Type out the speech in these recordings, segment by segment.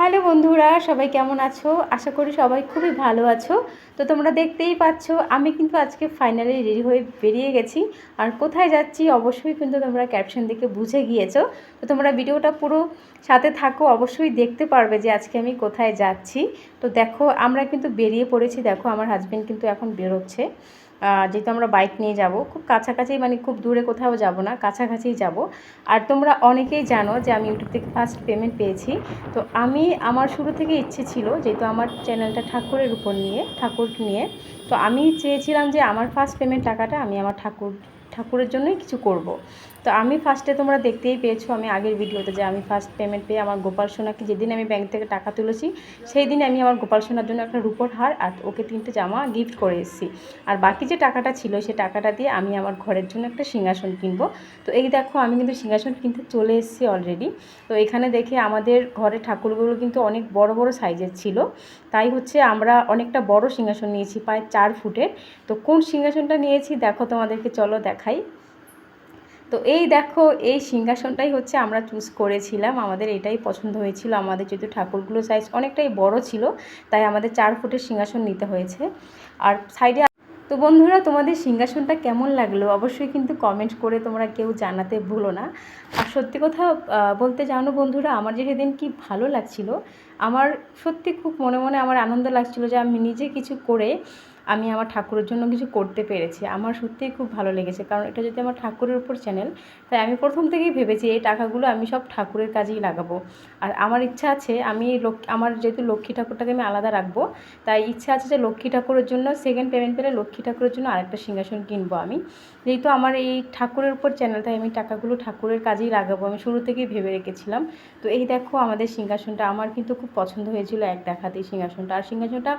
Hello বন্ধুরা, সবাই কেমন আছো? আশা করি সবাই খুবই ভালো আছো। তো তোমরা দেখতেই পাচ্ছ, আমি কিন্তু আজকে ফাইনালি রেডি হয়ে বেরিয়ে গেছি। আর কোথায় যাচ্ছি অবশ্যই কিন্তু তোমরা ক্যাপশন দেখে বুঝে গিয়েছো। তো তোমরা ভিডিওটা পুরো সাথে থাকো, অবশ্যই দেখতে পারবে যে আজকে আমি কোথায় যাচ্ছি। তো দেখো, আমরা কিন্তু বেরিয়ে পড়েছি। দেখো, আমার হাজব্যান্ড কিন্তু এখন বেরোচ্ছে। যেহেতু আমরা বাইক নিয়ে যাব, খুব কাছাকাছি মানে খুব দূরে কোথাও যাব না, কাছাকাছিই যাব আর তোমরা অনেকেই জানো যে আমি ইউটিউব থেকে ফার্স্ট পেমেন্ট পেয়েছি তো আমি, আমার শুরু থেকে ইচ্ছে ছিল যেহেতু আমার চ্যানেলটা ঠাকুরের উপর নিয়ে, ঠাকুর নিয়ে, তো আমি চেয়েছিলাম যে আমার ফার্স্ট পেমেন্ট টাকাটা আমি আমার ঠাকুর, ঠাকুরের জন্যই কিছু করব। তো আমি ফার্স্টে তোমরা দেখতেই পেয়েছ আমি আগের ভিডিওতে যে আমি ফার্স্ট পেমেন্ট পেয়ে আমার গোপাল সোনাকে যেদিন আমি ব্যাংক থেকে টাকা তুলেছি সেই দিন আমি আমার গোপাল সোনার জন্য একটা রুপোর হার আর ওকে তিনটে জামা গিফট করে এসেছি। আর বাকি যে টাকাটা ছিল, সে টাকাটা দিয়ে আমি আমার ঘরের জন্য একটা সিংহাসন কিনবো। তো এই দেখো, আমি কিন্তু সিংহাসন কিনতে চলে এসেছি অলরেডি তো এখানে দেখে আমাদের ঘরে ঠাকুরগুলো কিন্তু অনেক বড় বড় সাইজের ছিল। তাই হচ্ছে আমরা অনেকটা বড় সিংহাসন নিয়েছি, প্রায় চার ফুটের। তো কোন সিংহাসনটা নিয়েছি, দেখো তোমাদেরকে, চলো দেখাই। তো এই দেখো, এই সিংহাসনটাই হচ্ছে আমরা চুজ করেছিলাম। আমাদের এটাই পছন্দ হয়েছিল। আমাদের যেহেতু ঠাকুরগুলো সাইজ অনেকটাই বড় ছিল, তাই আমাদের চার ফুটের সিংহাসন নিতে হয়েছে। আর সাইডে তো বন্ধুরা, তোমাদের সিংহাসনটা কেমন লাগল? অবশ্যই কিন্তু কমেন্ট করে তোমরা কেউ জানাতে ভুলো না। আর সত্যি কথা বলতে জানো বন্ধুরা, আমার যে সেদিন কি ভালো লাগছিল, আমার সত্যি খুব মনে মনে আমার আনন্দ লাগছিল যে আমি নিজে কিছু করে আমি আমার ঠাকুরের জন্য কিছু করতে পেরেছি। আমার সত্যিই খুব ভালো লেগেছে। কারণ এটা যদি আমার ঠাকুরের উপর চ্যানেল, তাই আমি প্রথম থেকেই ভেবেছি এই টাকাগুলো আমি সব ঠাকুরের কাজেই লাগাবো। আর আমার ইচ্ছা আছে, আমি আমার যেহেতু লক্ষ্মী ঠাকুরটাকে আমি আলাদা রাখব, তাই ইচ্ছা আছে যে লক্ষ্মী ঠাকুরের জন্য সেকেন্ড পেমেন্ট পেলে লক্ষ্মী ঠাকুরের জন্য আরেকটা সিংহাসন কিনবো আমি। যেহেতু আমার এই ঠাকুরের উপর চ্যানেল, তাই আমি টাকাগুলো ঠাকুরের কাজেই লাগাবো। আমি শুরু থেকেই ভেবে রেখেছিলাম। তো এই দেখো আমাদের সিংহাসনটা, আমার কিন্তু খুব পছন্দ হয়েছিল এক দেখাতেই সিংহাসনটা। আর সিংহাসনটা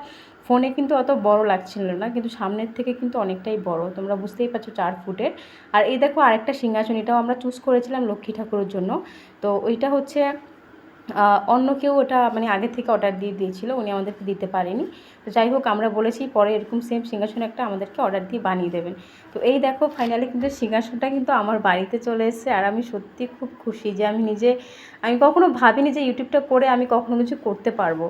ফোনে কিন্তু অত বড় লাগছিল না, কিন্তু সামনের থেকে কিন্তু অনেকটাই বড়, তোমরা বুঝতেই পারছ চার ফুটের। আর এই দেখো আরেকটা সিংহাসন, এটাও আমরা চুজ করেছিলাম লক্ষ্মী ঠাকুরের জন্য। তো ওইটা হচ্ছে অন্য কেউ ওটা মানে আগে থেকে অর্ডার দিয়ে দিয়েছিল, উনি আমাদেরকে দিতে পারেনি। তো যাই হোক, আমরা বলেছি পরে এরকম সেম সিংহাসন একটা আমাদেরকে অর্ডার দিয়ে বানিয়ে দেবেন। তো এই দেখো ফাইনালি কিন্তু সিংহাসনটা কিন্তু আমার বাড়িতে চলে এসেছে আর আমি সত্যি খুব খুশি যে আমি নিজে, আমি কখনো ভাবিনি যে ইউটিউবটা করে আমি কখনো কিছু করতে পারব।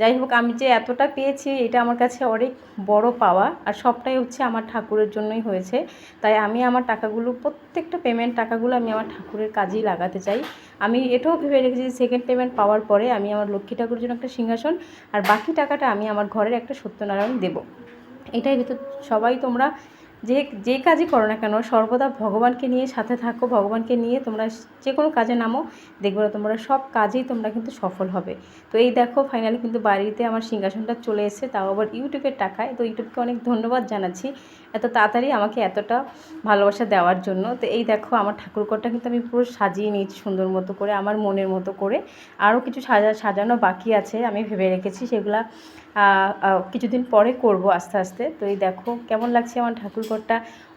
যাই হোক, আমি যে এতটা পেয়েছি, এটা আমার কাছে অনেক বড় পাওয়া আর সবটাই হচ্ছে আমার ঠাকুরের জন্যই হয়েছে। তাই আমি আমার টাকাগুলো, প্রত্যেকটা পেমেন্ট টাকাগুলো আমি আমার ঠাকুরের কাজেই লাগাতে চাই। আমি এটাও ভেবে রেখেছি যে সেকেন্ড পেমেন্ট পাওয়ার পরে আমি আমার লক্ষ্মী ঠাকুরের জন্য একটা সিংহাসন আর বাকি টাকাটা আমি আমার ঘরের একটা সত্যনারায়ণ দেবো। এটাই ভিতর সবাই তোমরা যে যে কাজই করো না কেন, সর্বদা ভগবানকে নিয়ে সাথে থাকো, ভগবানকে নিয়ে তোমরা যে কোনো কাজে নামো, দেখবে না তোমরা সব কাজেই তোমরা কিন্তু সফল হবে। তো এই দেখো ফাইনালি কিন্তু বাড়িতে আমার সিংহাসনটা চলে এসেছে, তাও আবার ইউটিউবের টাকায়। তো ইউটিউবকে অনেক ধন্যবাদ জানাচ্ছি এত তাড়াতাড়ি আমাকে এতটা ভালোবাসা দেওয়ার জন্য। তো এই দেখো, আমার ঠাকুরঘরটা কিন্তু আমি পুরো সাজিয়ে নিয়েছি সুন্দর মতো করে, আমার মনের মতো করে। আরও কিছু সাজা, সাজানো বাকি আছে, আমি ভেবে রেখেছি, সেগুলা কিছুদিন পরে করব আস্তে আস্তে। তো এই দেখো, কেমন লাগছে আমার ঠাকুরঘরটা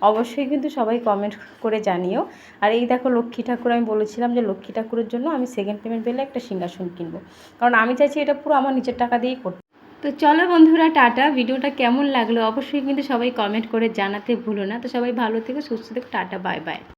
অবশ্যই কিন্তু সবাই কমেন্ট করে জানিও। আর এই দেখো লক্ষ্মী ঠাকুর, আমি বলেছিলাম যে লক্ষ্মী ঠাকুরের জন্য আমি সেকেন্ড পেমেন্ট পেলে একটা সিংহাসন কিনবো। কারণ আমি চাইছি এটা পুরো আমার নিজের টাকা দিয়েই করতে। তো চলো বন্ধুরা, টাটা। ভিডিওটা কেমন লাগল অবশ্যই কিন্তু সবাই কমেন্ট করে জানাতে ভুলো না। তো সবাই ভালো থেকে, সুস্থ থেকে, টাটা বাই বাই